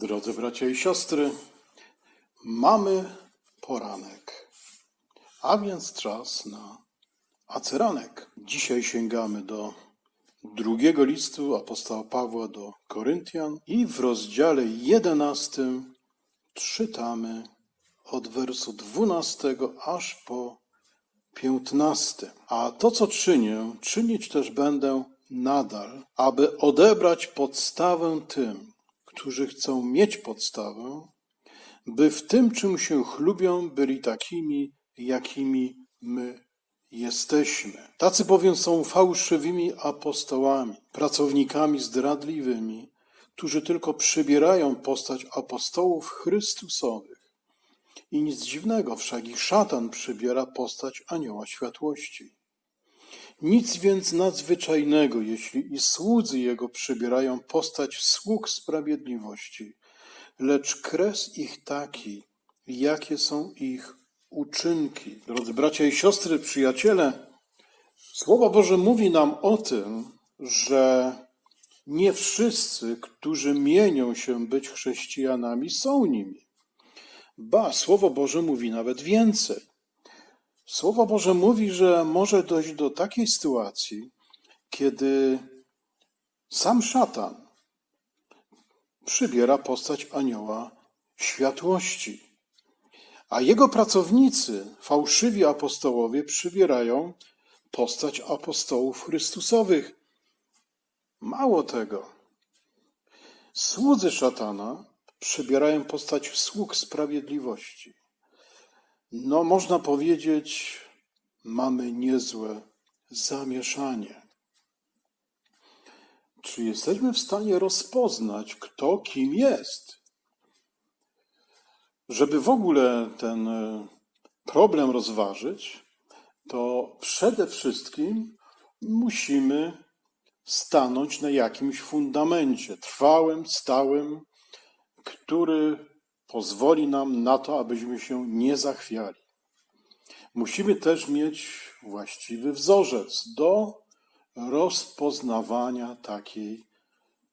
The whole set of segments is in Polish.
Drodzy bracia i siostry, mamy poranek, a więc czas na aceranek. Dzisiaj sięgamy do drugiego listu apostoła Pawła do Koryntian i w rozdziale 11 czytamy od wersu 12 aż po 15. A to, co czynię, czynić też będę nadal, aby odebrać podstawę tym, którzy chcą mieć podstawę, by w tym, czym się chlubią, byli takimi, jakimi my jesteśmy. Tacy bowiem są fałszywymi apostołami, pracownikami zdradliwymi, którzy tylko przybierają postać apostołów Chrystusowych. I nic dziwnego, wszak i szatan przybiera postać anioła światłości. Nic więc nadzwyczajnego, jeśli i słudzy jego przybierają postać sług sprawiedliwości, lecz kres ich taki, jakie są ich uczynki. Drodzy bracia i siostry, przyjaciele, Słowo Boże mówi nam o tym, że nie wszyscy, którzy mienią się być chrześcijanami, są nimi. Ba, Słowo Boże mówi nawet więcej. Słowo Boże mówi, że może dojść do takiej sytuacji, kiedy sam szatan przybiera postać anioła światłości, a jego pracownicy, fałszywi apostołowie, przybierają postać apostołów Chrystusowych. Mało tego, słudzy szatana przybierają postać sług sprawiedliwości. No, można powiedzieć, mamy niezłe zamieszanie. Czy jesteśmy w stanie rozpoznać, kto kim jest? Żeby w ogóle ten e, problem rozważyć, to przede wszystkim musimy stanąć na jakimś fundamencie trwałym, stałym, który pozwoli nam na to, abyśmy się nie zachwiali. Musimy też mieć właściwy wzorzec do rozpoznawania takiej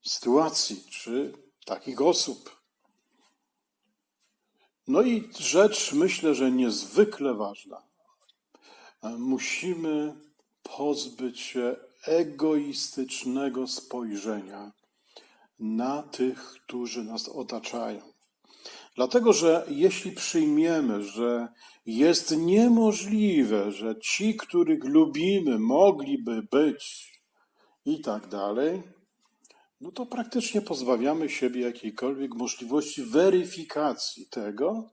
sytuacji czy takich osób. No i rzecz, myślę, że niezwykle ważna. Musimy pozbyć się egoistycznego spojrzenia na tych, którzy nas otaczają. Dlatego, że jeśli przyjmiemy, że jest niemożliwe, że ci, których lubimy, mogliby być i tak dalej, no to praktycznie pozbawiamy siebie jakiejkolwiek możliwości weryfikacji tego,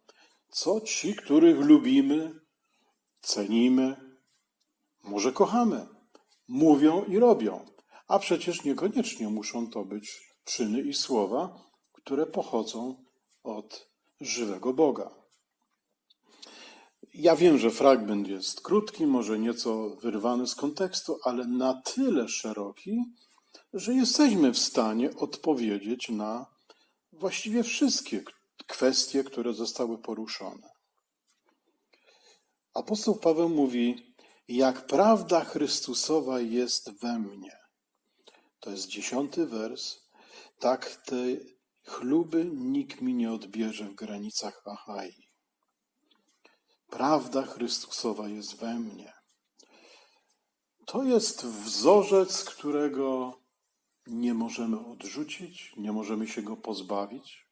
co ci, których lubimy, cenimy, może kochamy, mówią i robią. A przecież niekoniecznie muszą to być czyny i słowa, które pochodzą od żywego Boga. Ja wiem, że fragment jest krótki, może nieco wyrwany z kontekstu, ale na tyle szeroki, że jesteśmy w stanie odpowiedzieć na właściwie wszystkie kwestie, które zostały poruszone. Apostoł Paweł mówi, jak prawda Chrystusowa jest we mnie. To jest dziesiąty wers. Tak te chluby nikt mi nie odbierze w granicach Achai. Prawda Chrystusowa jest we mnie. To jest wzorzec, którego nie możemy odrzucić, nie możemy się go pozbawić.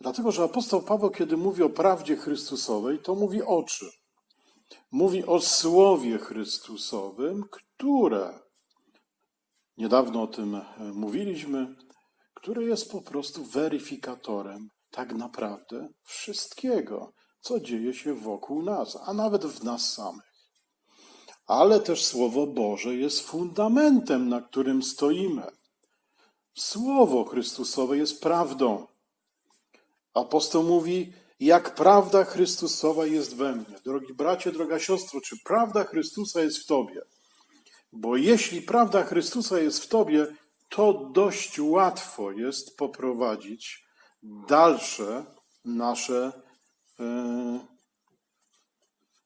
Dlatego, że apostoł Paweł, kiedy mówi o prawdzie Chrystusowej, to mówi o czym? Mówi o Słowie Chrystusowym, które, niedawno o tym mówiliśmy, które jest po prostu weryfikatorem tak naprawdę wszystkiego, co dzieje się wokół nas, a nawet w nas samych. Ale też Słowo Boże jest fundamentem, na którym stoimy. Słowo Chrystusowe jest prawdą. Apostoł mówi, jak prawda Chrystusowa jest we mnie. Drogi bracie, droga siostro, czy prawda Chrystusa jest w tobie? Bo jeśli prawda Chrystusa jest w tobie, to dość łatwo jest poprowadzić dalsze nasze e,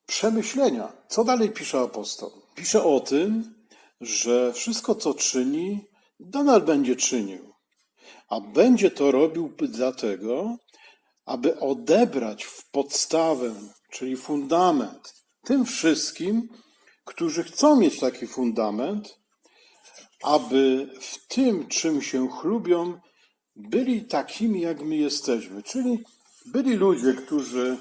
przemyślenia. Co dalej pisze apostoł? Pisze o tym, że wszystko, co czyni, nadal będzie czynił. a będzie to robił dlatego, aby odebrać w podstawę, czyli fundament, tym wszystkim, którzy chcą mieć taki fundament, aby w tym, czym się chlubią, byli takimi, jak my jesteśmy. Czyli byli ludzie, którzy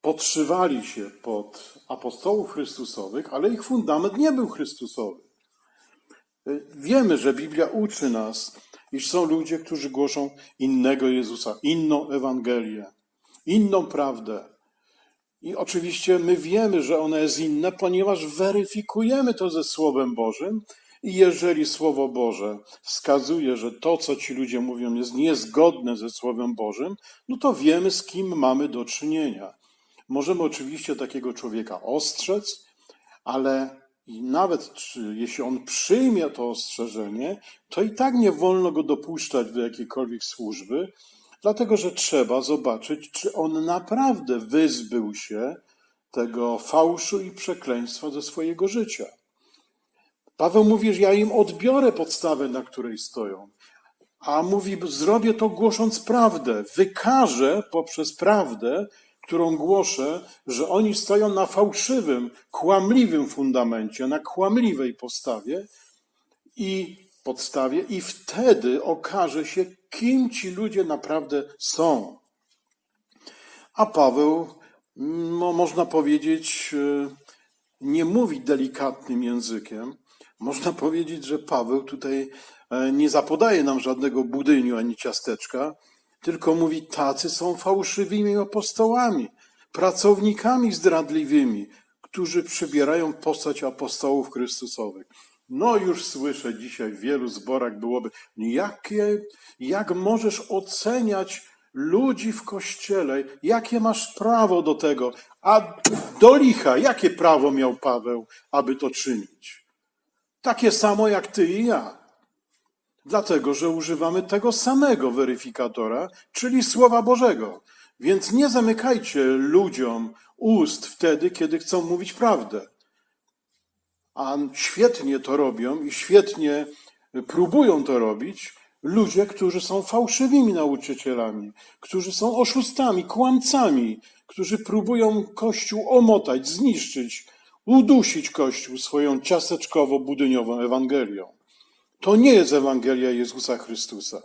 podszywali się pod apostołów Chrystusowych, ale ich fundament nie był Chrystusowy. Wiemy, że Biblia uczy nas, iż są ludzie, którzy głoszą innego Jezusa, inną Ewangelię, inną prawdę. I oczywiście my wiemy, że ona jest inna, ponieważ weryfikujemy to ze Słowem Bożym. I jeżeli Słowo Boże wskazuje, że to, co ci ludzie mówią, jest niezgodne ze Słowem Bożym, no to wiemy, z kim mamy do czynienia. Możemy oczywiście takiego człowieka ostrzec, ale i nawet czy, jeśli on przyjmie to ostrzeżenie, to i tak nie wolno go dopuszczać do jakiejkolwiek służby, dlatego że trzeba zobaczyć, czy on naprawdę wyzbył się tego fałszu i przekleństwa ze swojego życia. Paweł mówi, że ja im odbiorę podstawę, na której stoją. A mówi, zrobię to głosząc prawdę. Wykażę poprzez prawdę, którą głoszę, że oni stoją na fałszywym, kłamliwym fundamencie, na kłamliwej postawie i podstawie, i wtedy okaże się, kim ci ludzie naprawdę są. A Paweł, no, można powiedzieć, e, nie mówi delikatnym językiem. Można powiedzieć, że Paweł tutaj e, nie zapodaje nam żadnego budyniu ani ciasteczka, tylko mówi, tacy są fałszywymi apostołami, pracownikami zdradliwymi, którzy przybierają postać apostołów Chrystusowych. No już słyszę dzisiaj w wielu zborach byłoby, jakie, jak możesz oceniać ludzi w kościele, jakie masz prawo do tego, a do licha, jakie prawo miał Paweł, aby to czynić? Takie samo jak ty i ja. Dlatego, że używamy tego samego weryfikatora, czyli Słowa Bożego. Więc nie zamykajcie ludziom ust wtedy, kiedy chcą mówić prawdę. A świetnie to robią i świetnie próbują to robić ludzie, którzy są fałszywymi nauczycielami, którzy są oszustami, kłamcami, którzy próbują Kościół omotać, zniszczyć, udusić Kościół swoją ciasteczkowo-budyniową Ewangelią. To nie jest Ewangelia Jezusa Chrystusa.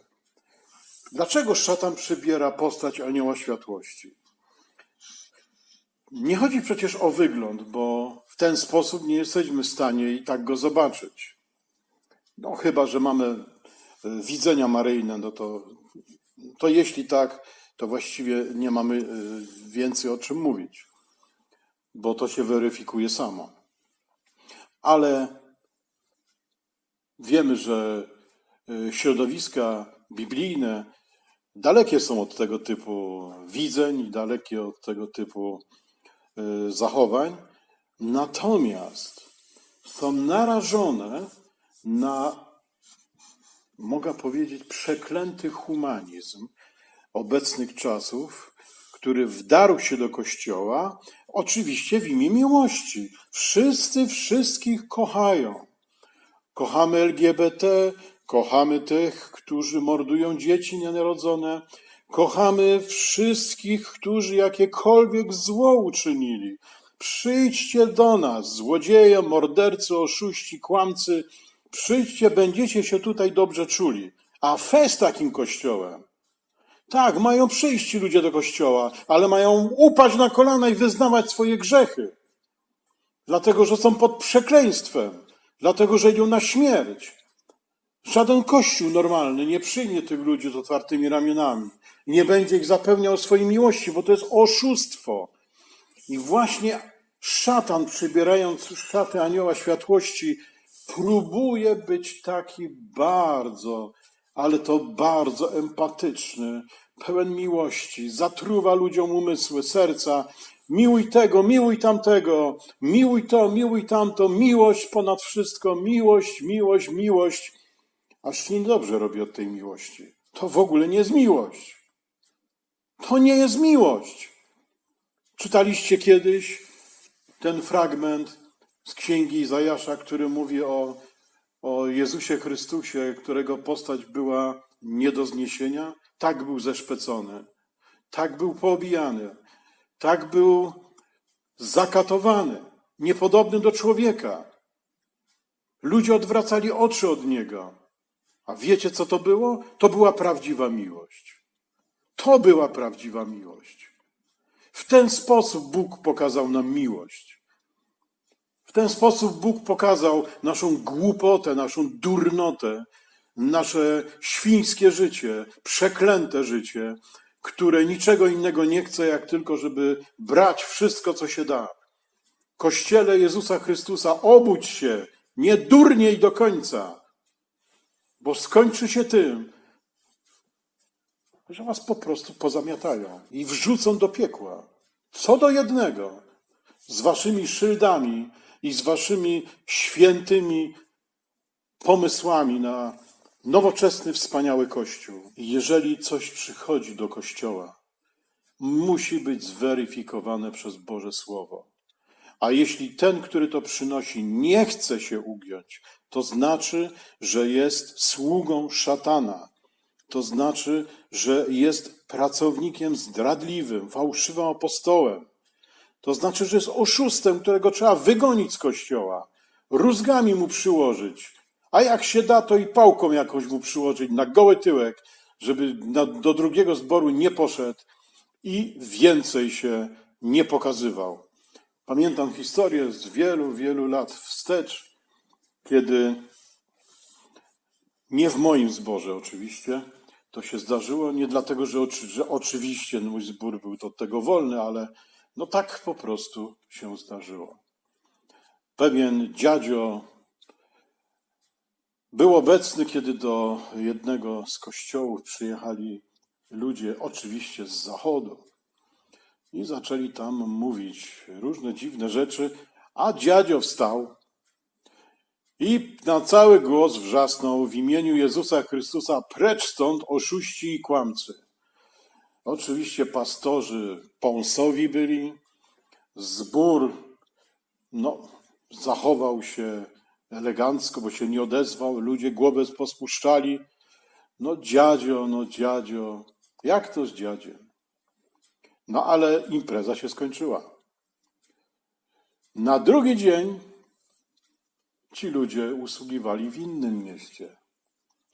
Dlaczego szatan przybiera postać anioła światłości? Nie chodzi przecież o wygląd, bo w ten sposób nie jesteśmy w stanie i tak go zobaczyć. No chyba, że mamy e, widzenia maryjne, no to, to jeśli tak, to właściwie nie mamy e, więcej o czym mówić, bo to się weryfikuje samo. Ale Wiemy, że y, środowiska biblijne dalekie są od tego typu widzeń i dalekie od tego typu y, zachowań, natomiast są narażone na, mogę powiedzieć, przeklęty humanizm obecnych czasów, który wdarł się do Kościoła, oczywiście w imię miłości. Wszyscy wszystkich kochają. Kochamy LGBT, kochamy tych, którzy mordują dzieci nienarodzone, kochamy wszystkich, którzy jakiekolwiek zło uczynili. Przyjdźcie do nas, złodzieje, mordercy, oszuści, kłamcy. Przyjdźcie, będziecie się tutaj dobrze czuli. A fest takim kościołem. Tak, mają przyjść ci ludzie do kościoła, ale mają upaść na kolana i wyznawać swoje grzechy. Dlatego, że są pod przekleństwem dlatego że idą na śmierć. Żaden kościół normalny nie przyjmie tych ludzi z otwartymi ramionami. Nie będzie ich zapewniał swojej miłości, bo to jest oszustwo. I właśnie szatan, przybierając szaty anioła światłości, próbuje być taki bardzo, ale to bardzo empatyczny, pełen miłości, zatruwa ludziom umysły, serca Miłuj tego, miłuj tamtego, miłuj to, miłuj tamto, miłość ponad wszystko, miłość, miłość, miłość. Aż niedobrze robi od tej miłości. To w ogóle nie jest miłość. To nie jest miłość. Czytaliście kiedyś ten fragment z księgi Izajasza, który mówi o, o Jezusie Chrystusie, którego postać była nie do zniesienia, tak był zeszpecony, tak był poobijany, tak był zakatowany, niepodobny do człowieka. Ludzie odwracali oczy od niego. A wiecie, co to było? To była prawdziwa miłość. To była prawdziwa miłość. W ten sposób Bóg pokazał nam miłość. W ten sposób Bóg pokazał naszą głupotę, naszą durnotę, nasze świńskie życie, przeklęte życie, które niczego innego nie chce, jak tylko, żeby brać wszystko, co się da. Kościele Jezusa Chrystusa, obudź się, nie durniej do końca, bo skończy się tym, że was po prostu pozamiatają i wrzucą do piekła. Co do jednego, z waszymi szyldami i z waszymi świętymi pomysłami na nowoczesny, wspaniały Kościół. Jeżeli coś przychodzi do Kościoła, musi być zweryfikowane przez Boże Słowo. A jeśli ten, który to przynosi, nie chce się ugiąć, to znaczy, że jest sługą szatana. To znaczy, że jest pracownikiem zdradliwym, fałszywym apostołem. To znaczy, że jest oszustem, którego trzeba wygonić z kościoła, rózgami mu przyłożyć, a jak się da, to i pałką jakąś mu przyłożyć na goły tyłek, żeby do drugiego zboru nie poszedł i więcej się nie pokazywał. Pamiętam historię z wielu, wielu lat wstecz, kiedy nie w moim zborze oczywiście, to się zdarzyło, nie dlatego, że, oczy, że oczywiście mój zbór był od tego wolny, ale no tak po prostu się zdarzyło. Pewien dziadzio był obecny, kiedy do jednego z kościołów przyjechali ludzie, oczywiście z zachodu, i zaczęli tam mówić różne dziwne rzeczy, a dziadzio wstał i na cały głos wrzasnął w imieniu Jezusa Chrystusa: Precz stąd, oszuści i kłamcy. Oczywiście pastorzy pąsowi byli, zbór no, zachował się elegancko, bo się nie odezwał, ludzie głowę pospuszczali. No dziadzio, no dziadzio, jak to z dziadziem? No ale impreza się skończyła. Na drugi dzień ci ludzie usługiwali w innym mieście.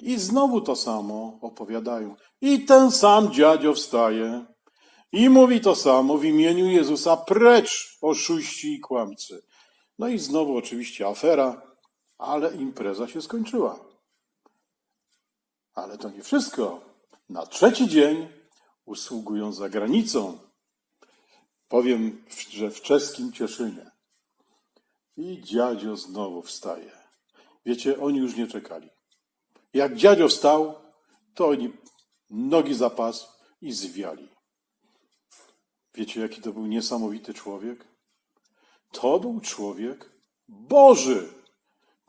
I znowu to samo opowiadają. I ten sam dziadzio wstaje i mówi to samo w imieniu Jezusa, precz oszuści i kłamcy. No i znowu oczywiście afera, ale impreza się skończyła. Ale to nie wszystko. Na trzeci dzień usługują za granicą. Powiem, że w czeskim Cieszynie. I dziadzio znowu wstaje. Wiecie, oni już nie czekali. Jak dziadzio wstał, to oni nogi za pas i zwiali. Wiecie, jaki to był niesamowity człowiek? To był człowiek Boży.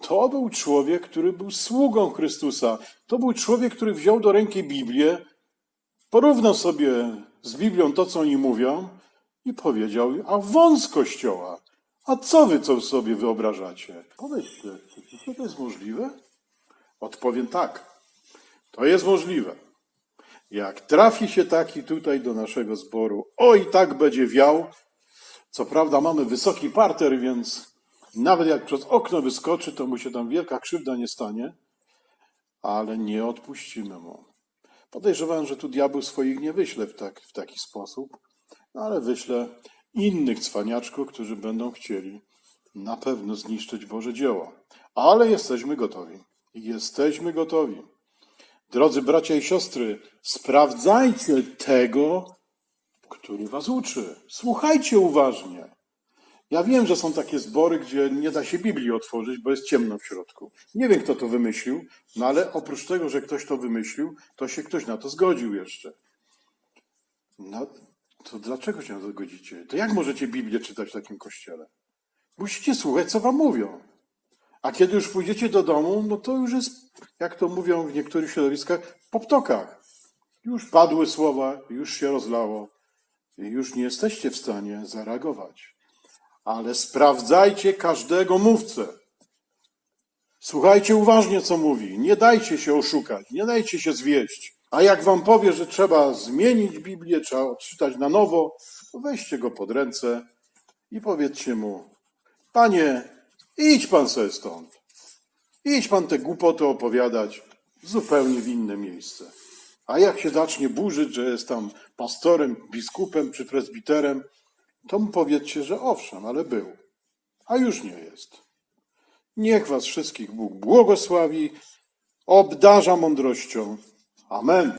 To był człowiek, który był sługą Chrystusa. To był człowiek, który wziął do ręki Biblię, porównał sobie z Biblią to, co oni mówią i powiedział, a wąs kościoła. A co wy co sobie wyobrażacie? Pomyślcie, czy to jest możliwe? Odpowiem tak. To jest możliwe. Jak trafi się taki tutaj do naszego zboru, oj, tak będzie wiał. Co prawda mamy wysoki parter, więc nawet jak przez okno wyskoczy, to mu się tam wielka krzywda nie stanie, ale nie odpuścimy mu. Podejrzewam, że tu diabeł swoich nie wyśle w, tak, w taki sposób, no ale wyśle innych cwaniaczków, którzy będą chcieli na pewno zniszczyć Boże dzieło. Ale jesteśmy gotowi. Jesteśmy gotowi. Drodzy bracia i siostry, sprawdzajcie tego, który was uczy. Słuchajcie uważnie. Ja wiem, że są takie zbory, gdzie nie da się Biblii otworzyć, bo jest ciemno w środku. Nie wiem, kto to wymyślił, no ale oprócz tego, że ktoś to wymyślił, to się ktoś na to zgodził jeszcze. No, to dlaczego się na to zgodzicie? To jak możecie Biblię czytać w takim kościele? Musicie słuchać, co wam mówią. A kiedy już pójdziecie do domu, no to już jest, jak to mówią w niektórych środowiskach, po ptokach. Już padły słowa, już się rozlało. Już nie jesteście w stanie zareagować. Ale sprawdzajcie każdego mówcę. Słuchajcie uważnie, co mówi. Nie dajcie się oszukać, nie dajcie się zwieść. A jak wam powie, że trzeba zmienić Biblię, trzeba odczytać na nowo, to weźcie go pod ręce i powiedzcie mu: Panie, idź pan sobie stąd. Idź pan te głupoty opowiadać zupełnie w inne miejsce. A jak się zacznie burzyć, że jest tam pastorem, biskupem czy prezbiterem, to mu powiedzcie, że owszem, ale był, a już nie jest. Niech was wszystkich Bóg błogosławi, obdarza mądrością. Amen.